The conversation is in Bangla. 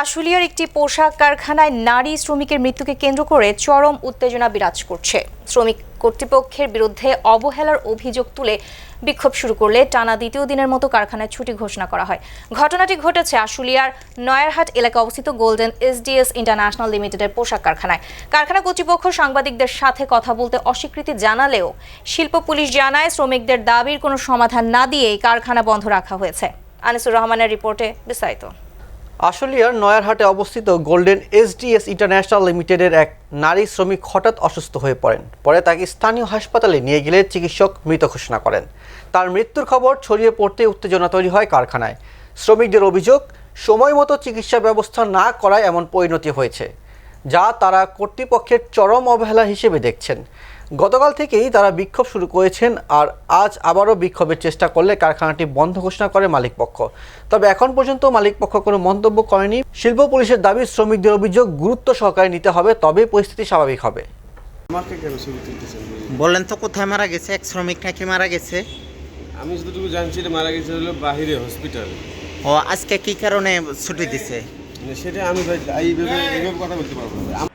আশুলিয়ার একটি পোশাক কারখানায় নারী শ্রমিকের মৃত্যুকে কেন্দ্র করে চরম উত্তেজনা বিরাজ করছে। শ্রমিক কর্তৃপক্ষের বিরুদ্ধে অবহেলার অভিযোগ তুলে বিক্ষোভ শুরু করলে টানা দ্বিতীয় দিনের মতো কারখানায় ছুটি ঘোষণা করা হয়। ঘটনাটি ঘটেছে আশুলিয়ার নয়ারহাট এলাকায় অবস্থিত গোল্ডেন এসডিএস ইন্টারন্যাশনাল লিমিটেডের পোশাক কারখানায়। কারখানা কর্তৃপক্ষ সাংবাদিকদের সাথে কথা বলতে অস্বীকৃতি জানালেও শিল্প পুলিশ জানায় শ্রমিকদের দাবির কোনো সমাধান না দিয়েই কারখানা বন্ধ রাখা হয়েছে। আনিসুর রহমানের রিপোর্টে বিস্তারিত। আশুলিয়ার নয়ারহাটে অবস্থিত গোল্ডেন এসডিএস ইন্টারন্যাশনাল লিমিটেডের এক নারী শ্রমিক হঠাৎ অসুস্থ হয়ে পড়েন। পরে তাকে স্থানীয় হাসপাতালে নিয়ে গেলে চিকিৎসক মৃত ঘোষণা করেন। তার মৃত্যুর খবর ছড়িয়ে পড়তে উত্তেজনা তৈরি হয় কারখানায়। শ্রমিকদের অভিযোগ, সময় মতো চিকিৎসা ব্যবস্থা না করায় এমন পরিণতি হয়েছে, যা তারা কর্তৃপক্ষের চরম অবহেলা হিসেবে দেখছেন। গতকাল থেকেই তারা বিক্ষোভ শুরু করেছেন আর আজ আবারও বিক্ষোভের চেষ্টা করলে কারখানাটি বন্ধ ঘোষণা করে মালিকপক্ষ। তবে এখন পর্যন্ত মালিকপক্ষ কোনো মন্তব্য করেনি। শিল্প পুলিশের দাবি শ্রমিকদের অভিযোগ গুরুত্ব সহকারে নিতে হবে তবেই পরিস্থিতি স্বাভাবিক হবে। বললেন তো কোথায় মারা গেছে? এক শ্রমিক নাকি মারা গেছে? আমি যতটুকু জানছি এটা মারা গেছে হলো বাহিরে হসপিটাল ও আজকে কি কারণে ছুটি দিছে? সেটা আমি এইভাবে এইভাবে কথা বলতে পারব না।